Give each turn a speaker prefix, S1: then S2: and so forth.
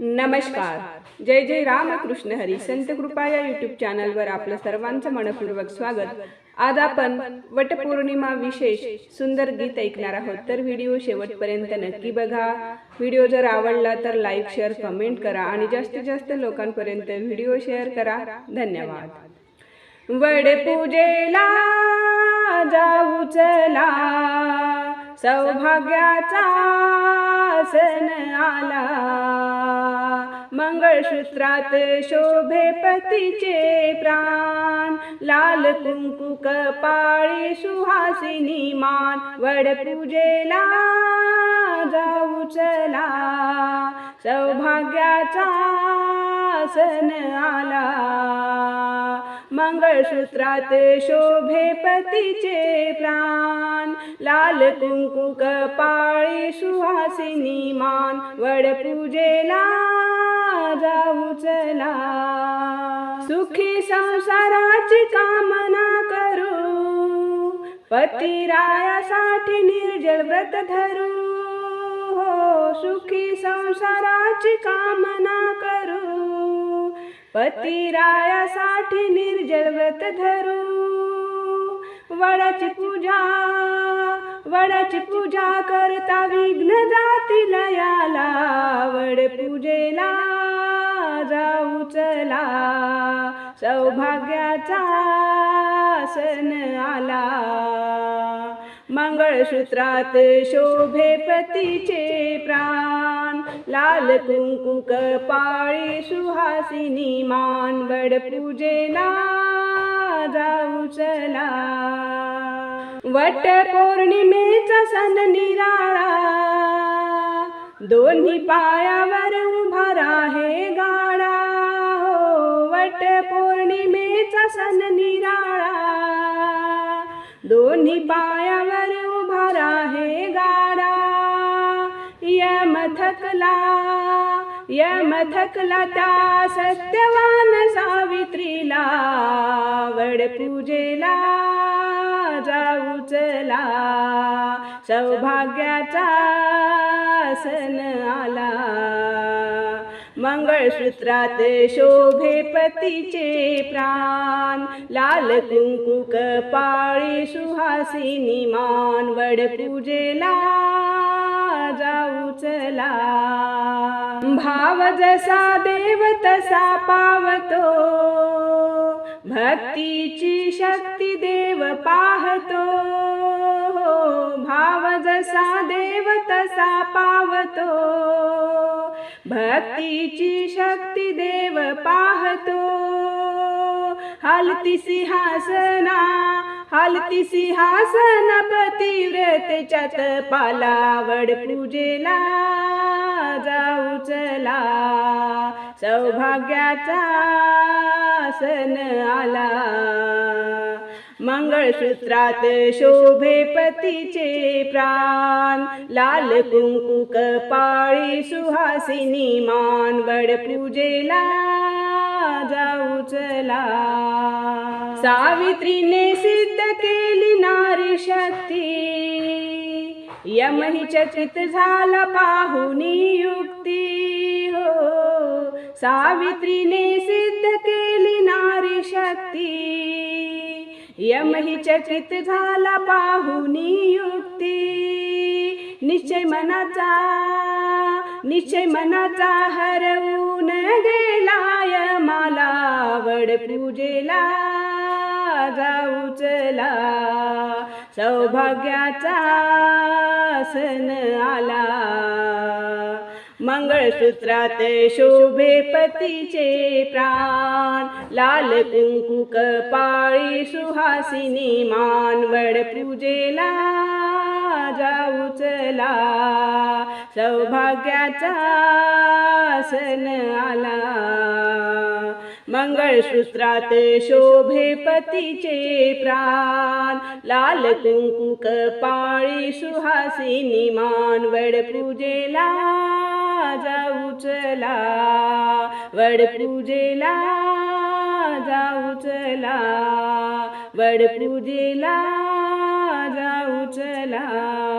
S1: नमस्कार. जय जय रामकृष्ण हरी. संत कृपा या युट्यूब चॅनलवर आपलं सर्वांचं मनपूर्वक स्वागत. आज आपण वटपौर्णिमा विशेष सुंदर गीत ऐकणार आहोत. तर व्हिडिओ शेवटपर्यंत नक्की बघा. व्हिडिओ जर आवडला तर लाईक शेअर कमेंट करा आणि जास्तीत जास्त लोकांपर्यंत व्हिडिओ शेअर करा. धन्यवाद. वड पूजेला जाऊ चला. सौभाग्याचा सण आला. मंगळसूत्रात शोभे पतीचे प्राण. लाल कुंकू कपाळी सुहासिनी मान. वड पूजेला जाऊ चला. सौभाग्याचा सण आला. मंगळसूत्रात शोभे पतीचे प्राण. लाल कुंकू कपाळी सुहासिनी मान. वड पूजेला उचला चला. सुखी संसाराची कामना करू. पतिरायासाठी निर्जल व्रत धरू. हो सुखी संसाराची कामना करू. पतिरायासाठी निर्जल व्रत धरू. वडाची पूजा वडाची पूजा करता विघ्न जातील याला. वड पूजेला जाऊ चला. सौभाग्याचा सण आला. मंगळसूत्रात शोभे पतीचे प्राण. लाल कुंकू कपाळी सुहासिनी मान. वड पूजेला जाऊ चला. वट पौर्णिमेचा सण निराळा. दोन्ही पायावर उभा राहे गाळा. हो वट पौर्णिमेचा सण निराळा. दोन्ही पायावर उभा राहे गाडा यम थकला यम थकला त्या सत्यवान सावित्रीला. वड पूजेला जाऊ चला सौभाग्याचा सन आला. मंगळसूत्रात शोभे पतीचे प्राण. लाल कुंकू कपाळी सुहासिनी मान. वड पूजेला जाऊ चला भाव जसा देव तसा पावतो. भक्तीची शक्ती देव पाहतो. हो, भाव जसा देव तसा पावतो. भक्तीची शक्ती देव पाहतो. हलती सिंहासना हलती सिंहासन पतिव्रतेच्यात पालावड पूजेला जाऊ चला. सौभाग्याचा सण आला. मंगळसूत्रात शोभे पतीचे प्राण लाल कुंकू कपाळी सुहासिनी मान वड पूजेला जाऊ चला सावित्रीने सिद्ध केली नारी शक्ती यमही चकित झाला पाहुनी युग सावित्रीने सिद्ध केली नारी शक्ती. यमही चकित झाला पाहुनी युक्ती. निश्चय मनाचा निश्चय मनाचा हरवून गेलाय मला. वड पूजेला जाऊ चला. सौभाग्याचा सन आला. मंगळसूत्रात शोभे पतीचे प्राण. लाल कुंकू कपाळी सुहासिनी मानवड पूजेला जाऊ चला. सौभाग्याचा सण आला. मंगळसूत्रात शोभे पतीचे प्राण. लाल कुंकू कपाळी सुहासिनी मानवड पूजेला जाऊ उचला वड पूजेला जाऊ चला. वड पूजेला जाऊ चला.